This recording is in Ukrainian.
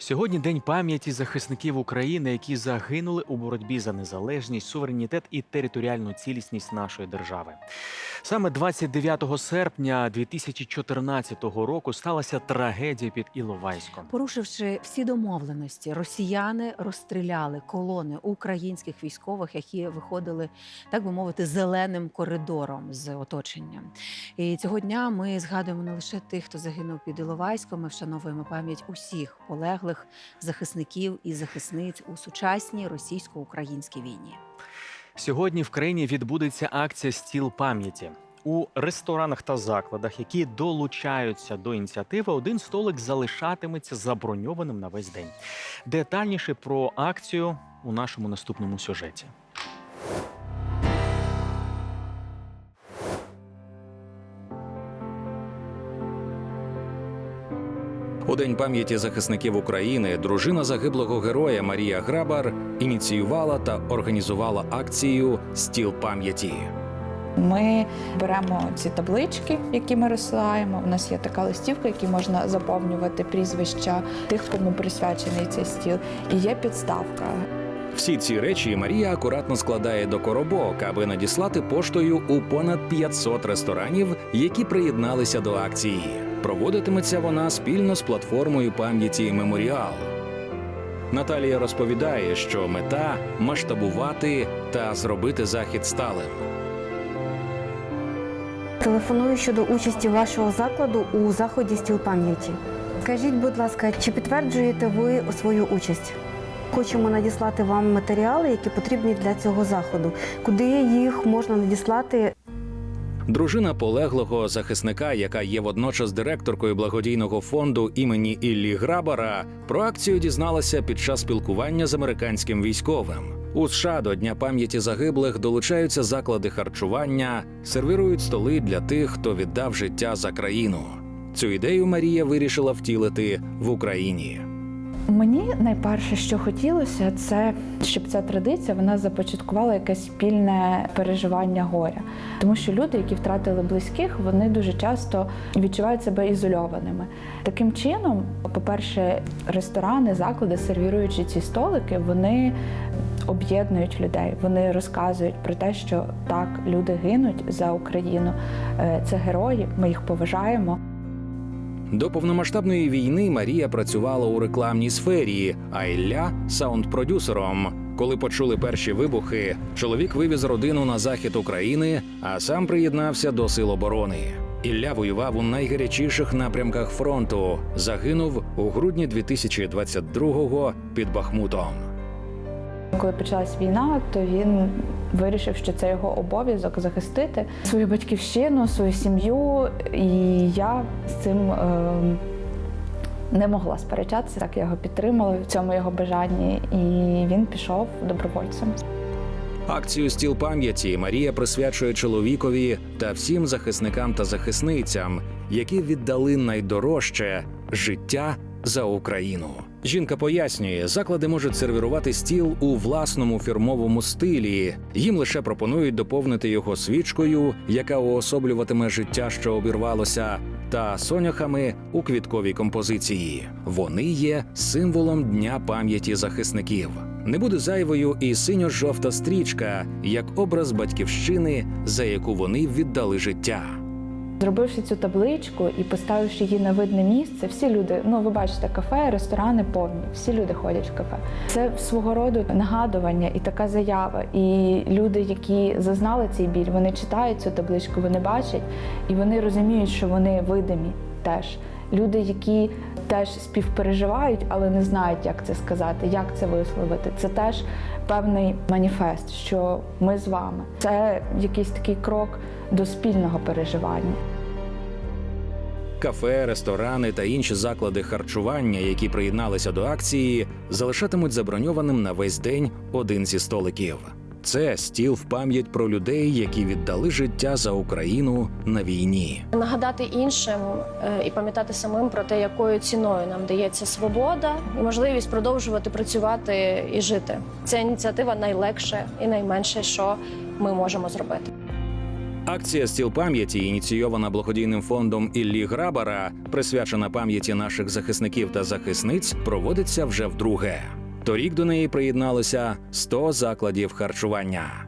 Сьогодні день пам'яті захисників України, які загинули у боротьбі за незалежність, суверенітет і територіальну цілісність нашої держави. Саме 29 серпня 2014 року сталася трагедія під Іловайськом. Порушивши всі домовленості, росіяни розстріляли колони українських військових, які виходили, так би мовити, зеленим коридором з оточення. І цього дня ми згадуємо не лише тих, хто загинув під Іловайськом, ми вшановуємо пам'ять усіх полеглих захисників і захисниць у сучасній російсько-українській війні. Сьогодні в країні відбудеться акція Стіл пам'яті. У ресторанах та закладах, які долучаються до ініціативи, один столик залишатиметься заброньованим на весь день. Детальніше про акцію у нашому наступному сюжеті. У день пам'яті захисників України дружина загиблого героя Марія Грабар ініціювала та організувала акцію Стіл пам'яті. Ми беремо ці таблички, які ми розсилаємо. У нас є така листівка, які можна заповнювати прізвища тих, кому присвячений цей стіл. І є підставка. Всі ці речі Марія акуратно складає до коробок, аби надіслати поштою у понад 500 ресторанів, які приєдналися до акції. Проводитиметься вона спільно з платформою пам'яті Меморіал. Наталія розповідає, що мета масштабувати та зробити захід сталим. Телефоную щодо участі вашого закладу у заході стіл пам'яті. Скажіть, будь ласка, чи підтверджуєте ви свою участь? Хочемо надіслати вам матеріали, які потрібні для цього заходу. Куди їх можна надіслати? Дружина полеглого захисника, яка є водночас директоркою благодійного фонду імені Іллі Грабара, про акцію дізналася під час спілкування з американським військовим. У США до Дня пам'яті загиблих долучаються заклади харчування, сервірують столи для тих, хто віддав життя за країну. Цю ідею Марія вирішила втілити в Україні. Мені найперше, що хотілося, це щоб ця традиція вона започаткувала якесь спільне переживання горя. Тому що люди, які втратили близьких, вони дуже часто відчувають себе ізольованими. Таким чином, по-перше, ресторани, заклади, сервіруючи ці столики, вони об'єднують людей. Вони розказують про те, що так, люди гинуть за Україну. Е, Це герої, ми їх поважаємо. До повномасштабної війни Марія працювала у рекламній сфері, а Ілля саунд-продюсером. Коли почули перші вибухи, чоловік вивіз родину на захід України, а сам приєднався до сил оборони. Ілля воював у найгарячіших напрямках фронту. Загинув у грудні 2022-го під Бахмутом. Коли почалась війна, то він вирішив, що це його обов'язок захистити свою батьківщину, свою сім'ю. І я з цим е, не могла сперечатися. Так я його підтримала в цьому його бажанні, і він пішов добровольцем. Акцію стіл пам'яті Марія присвячує чоловікові та всім захисникам та захисницям, які віддали найдорожче життя за Україну. Жінка пояснює, заклади можуть сервірувати стіл у власному фірмовому стилі. Їм лише пропонують доповнити його свічкою, яка уособлюватиме життя, що обірвалося, та соняхами у квітковій композиції. Вони є символом Дня пам'яті захисників. Не буде зайвою і синьо-жовта стрічка, як образ батьківщини, за яку вони віддали життя. Зробивши цю табличку і поставивши її на видне місце, всі люди, ну ви бачите, кафе, ресторани повні, всі люди ходять в кафе. Це свого роду нагадування і така заява. І люди, які зазнали цей біль, вони читають цю табличку, вони бачать і вони розуміють, що вони видимі теж. Люди, які теж співпереживають, але не знають, як це сказати, як це висловити. Це теж певний маніфест, що ми з вами. Це якийсь такий крок до спільного переживання. Кафе, ресторани та інші заклади харчування, які приєдналися до акції, залишатимуть заброньованим на весь день один зі столиків. Це стіл в пам'ять про людей, які віддали життя за Україну на війні. Нагадати іншим е, і пам'ятати самим про те, якою ціною нам дається свобода і можливість продовжувати працювати і жити. Ця ініціатива найлегше і найменше, що ми можемо зробити. Акція стіл пам'яті, ініційована благодійним фондом Іллі Грабара, присвячена пам'яті наших захисників та захисниць, проводиться вже вдруге. Торік до неї приєдналися 100 закладів харчування.